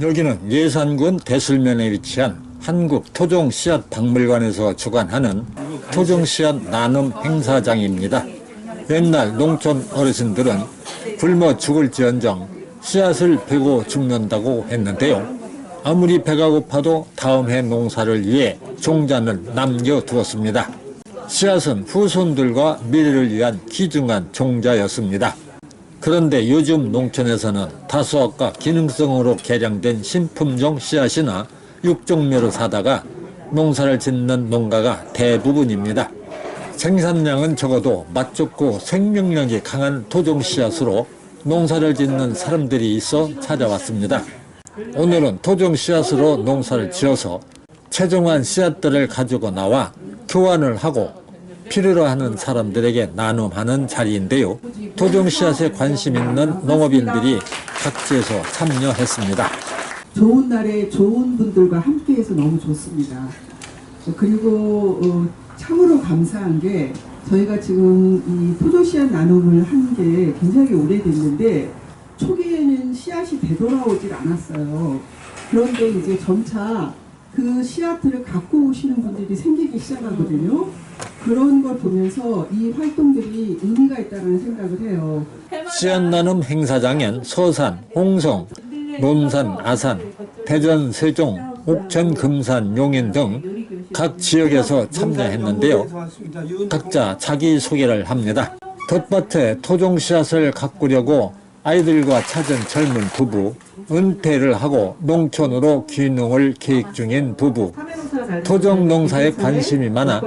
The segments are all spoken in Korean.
여기는 예산군 대술면에 위치한 한국 토종 씨앗 박물관에서 주관하는 토종 씨앗 나눔 행사장입니다. 옛날 농촌 어르신들은 굶어 죽을지언정 씨앗을 베고 죽는다고 했는데요. 아무리 배가 고파도 다음 해 농사를 위해 종자를 남겨두었습니다. 씨앗은 후손들과 미래를 위한 귀중한 종자였습니다. 그런데 요즘 농촌에서는 다수학과 기능성으로 개량된 신품종 씨앗이나 육종묘를 사다가 농사를 짓는 농가가 대부분입니다. 생산량은 적어도 맛 좋고 생명력이 강한 토종 씨앗으로 농사를 짓는 사람들이 있어 찾아왔습니다. 오늘은 토종 씨앗으로 농사를 지어서 최종한 씨앗들을 가지고 나와 교환을 하고 필요로 하는 사람들에게 나눔하는 자리인데요. 토종 씨앗에 관심 있는 농업인들이 각지에서 참여했습니다. 좋은 날에 좋은 분들과 함께해서 너무 좋습니다. 그리고 어, 참으로 감사한 게 저희가 지금 이 토종 씨앗 나눔을 한 게 굉장히 오래됐는데 초기에는 씨앗이 되돌아오질 않았어요. 그런데 이제 점차 그 씨앗들을 갖고 오시는 분들이 생기기 시작하거든요. 그런 걸 보면서 이 활동들이 의미가 있다는 생각을 해요. 씨앗 나눔 행사장엔 서산, 홍성, 논산, 아산, 대전, 세종, 옥천, 금산, 용인 등 각 지역에서 참여했는데요. 각자 자기 소개를 합니다. 텃밭에 토종 씨앗을 가꾸려고 아이들과 찾은 젊은 부부, 은퇴를 하고 농촌으로 귀농을 계획 중인 부부, 토종 농사에 관심이 많아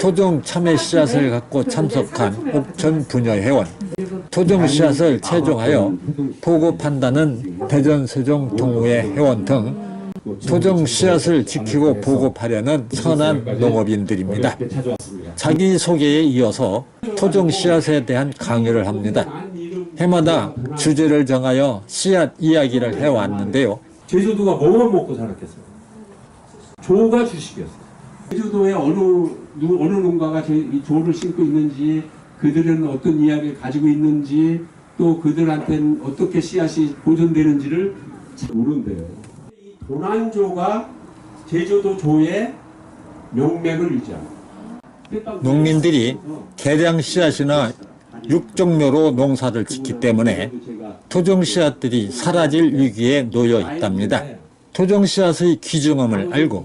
토종 참외 씨앗을 갖고 참석한 옥천 부녀 회원, 토종 씨앗을 채종하여 보급한다는 대전 세종 동호회 회원 등 토종 씨앗을 지키고 보급하려는 선한 농업인들입니다. 자기 소개에 이어서 토종 씨앗에 대한 강의를 합니다. 해마다 주제를 정하여 씨앗 이야기를 해왔는데요. 제주도가 뭐만 먹고 살았겠어요? 조가 주식이었어요. 제주도에 어느 누, 어느 농가가 제, 이 조를 심고 있는지 그들은 어떤 이야기를 가지고 있는지 또 그들한테는 어떻게 씨앗이 보존되는지를 잘 모른대요. 이 도난조가 제주도 조의 명맥을 유지합니다. 농민들이 개량 씨앗이나 육종묘로 농사를 짓기 때문에 토종 씨앗들이 사라질 위기에 놓여 있답니다. 토종 씨앗의 귀중함을 알고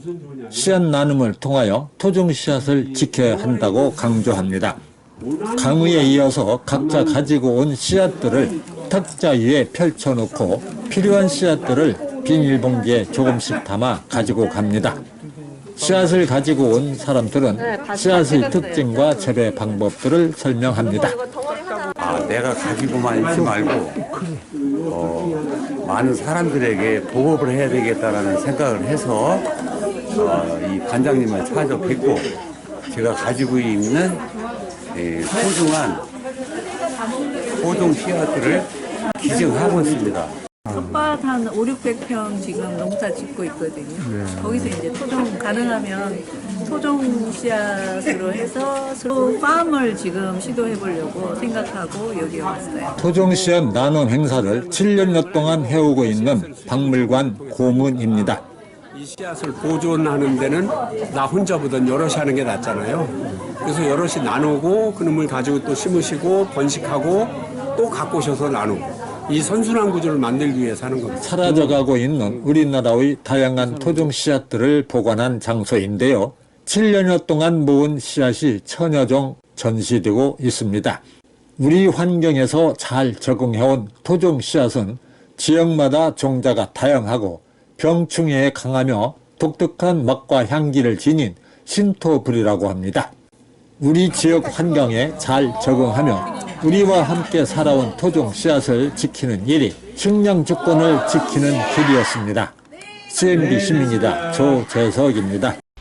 씨앗 나눔을 통하여 토종 씨앗을 지켜야 한다고 강조합니다. 강의에 이어서 각자 가지고 온 씨앗들을 탁자 위에 펼쳐놓고 필요한 씨앗들을 비닐봉지에 조금씩 담아 가지고 갑니다. 씨앗을 가지고 온 사람들은 씨앗의 특징과 재배 방법들을 설명합니다. 아, 내가 가지고만 있지 말고 어, 많은 사람들에게 보급을 해야 되겠다라는 생각을 해서 어, 이 관장님을 찾아뵙고 제가 가지고 있는 예, 소중한 토종 씨앗들을 기증하고 있습니다. 텃밭 한 5, 600평 지금 농사 짓고 있거든요. 거기서 이제 토종 가능하면 토종 씨앗으로 해서 스로 팜을 지금 시도해 보려고 생각하고 여기 왔어요. 토종 씨앗 나눔 행사를 7년여 동안 해오고 있는 박물관 고문입니다. 이 씨앗을 보존하는 데는 나 혼자 보던 여럿이 하는 게 낫잖아요. 그래서 여럿이 나누고 그놈을 가지고 또 심으시고 번식하고 또 갖고 오셔서 나누고 이 선순환 구조를 만들기 위해서 하는 겁니다. 사라져가고 있는 우리나라의 다양한 토종 씨앗들을 보관한 장소인데요. 7년여 동안 모은 씨앗이 천여 종 전시되고 있습니다. 우리 환경에서 잘 적응해온 토종 씨앗은 지역마다 종자가 다양하고 병충해에 강하며 독특한 맛과 향기를 지닌 신토불이라고 합니다. 우리 지역 환경에 잘 적응하며 우리와 함께 살아온 토종 씨앗을 지키는 일이 식량 주권을 지키는 길이었습니다. CNB 시민이다 조재석입니다.